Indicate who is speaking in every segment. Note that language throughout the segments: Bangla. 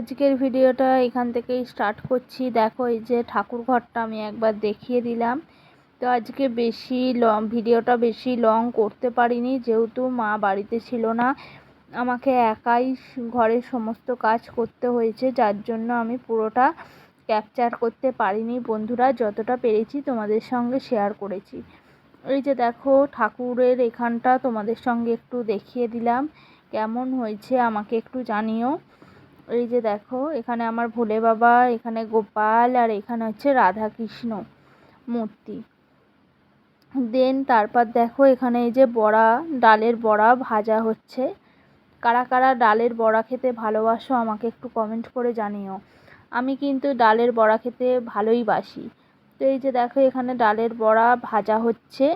Speaker 1: আজকের ভিডিওটা এখান থেকেই স্টার্ট করছি। দেখো, এই যে ঠাকুর ঘরটা আমি একবার দেখিয়ে দিলাম। তো আজকে বেশি লং ভিডিওটা বেশি লং করতে পারিনি, যেহেতু মা বাড়িতে ছিল না। আমাকে একাই ঘরের সমস্ত কাজ করতে হয়েছে, যার জন্য আমি পুরোটা ক্যাপচার করতে পারিনি। বন্ধুরা, যতটা পেরেছি তোমাদের সঙ্গে শেয়ার করেছি। এই যে দেখো, ঠাকুরের এখানটা তোমাদের সঙ্গে একটু দেখিয়ে দিলাম। কেমন হয়েছে আমাকে একটু জানিও। এই যে দেখো, এখানে আমার ভোলে বাবা, এখানে গোপাল, আর এখানে হচ্ছে রাধা কৃষ্ণ মূর্তি। দেন তারপর দেখো, এখানে এই যে বড়া, ডালের বড়া ভাজা হচ্ছে। কারা কারা ডালের বড়া খেতে ভালোবাসো আমাকে একটু কমেন্ট করে জানিও। আমি কিন্তু ডালের বড়া খেতে ভালোই বাসি। তো এই যে দেখো, এখানে ডালের বড়া ভাজা হচ্ছে।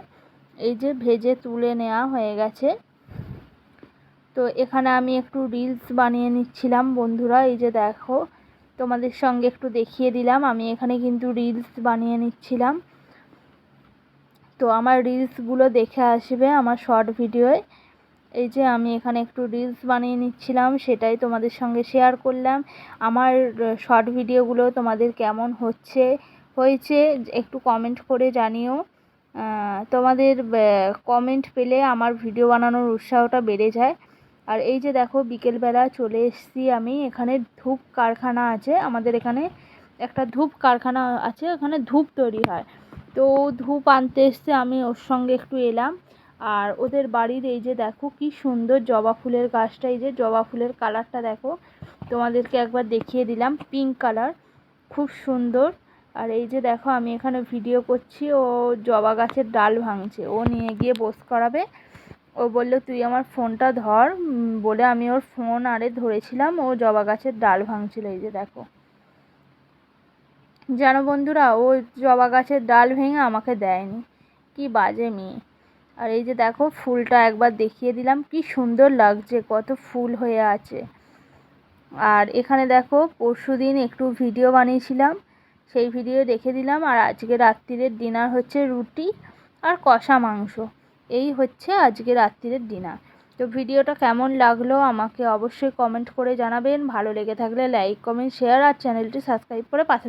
Speaker 1: এই যে ভেজে তুলে নেওয়া হয়ে গেছে। তো এখানে আমি একটু রিলস বানিয়ে নিচ্ছিলাম, বন্ধুরা, এই যে দেখো, তোমাদের সঙ্গে একটু দেখিয়ে দিলাম, আমি এখানে কিন্তু রিলস বানিয়ে নিচ্ছিলাম। তো আমার রিলসগুলো দেখে আসবে আমার শর্ট ভিডিওয় এই যে আমি এখানে একটু রিলস বানিয়ে নিচ্ছিলাম, সেটাই তোমাদের সঙ্গে শেয়ার করলাম। আমার শর্ট ভিডিওগুলো তোমাদের কেমন হচ্ছে, হয়েছে, একটু কমেন্ট করে জানিও। তোমাদের কমেন্ট পেলে আমার ভিডিও বানানোর উৎসাহটা বেড়ে যায়। আর এই যে দেখো, বিকেলবেলা চলে এসেছি আমি। এখানে ধূপ কারখানা আছে। আমাদের এখানে একটা ধূপ কারখানা আছে, ওখানে ধূপ তৈরি হয়। তো ধূপ আনতে এসছে, আমি ওর সঙ্গে একটু এলাম। আর ওদের বাড়ির এই যে দেখো, কি সুন্দর জবা ফুলের গাছটা। এই যে জবা ফুলের কালারটা দেখো, তোমাদেরকে একবার দেখিয়ে দিলাম। পিঙ্ক কালার, খুব সুন্দর। আর এই যে দেখো, আমি এখানে ভিডিও করছি, ও জবা গাছের ডাল ভাঙছে। ও নিয়ে গিয়ে বোস করাবে। ও বলল, তুই আমার ফোনটা ধর। বলে আমি ওর ফোন আরে ধরেছিলাম, ও জবা গাছের ডাল ভাঙছিল, এই যে দেখো। জানো বন্ধুরা, ও জবা গাছের ডাল ভেঙে আমাকে দেয়নি। কি বাজে মেয়ে। আর এই যে দেখো, ফুলটা একবার দেখিয়ে দিলাম, কি সুন্দর লাগছে, কত ফুল হয়ে আছে। আর এখানে দেখো পরশু দিন একটু ভিডিও বানিয়েছিলাম, সেই ভিডিও দেখে দিলাম। আর আজকে রাত্রিরের ডিনার হচ্ছে রুটি আর কষা মাংস। এই হচ্ছে আজকে রাত্রিরের ডিনার তো ভিডিওটা কেমন লাগল আমাকে অবশ্যই কমেন্ট করে জানাবেন। ভালো লেগে থাকলে লাইক কমেন্ট শেয়ার আর চ্যানেলটি সাবস্ক্রাইব করে পাশে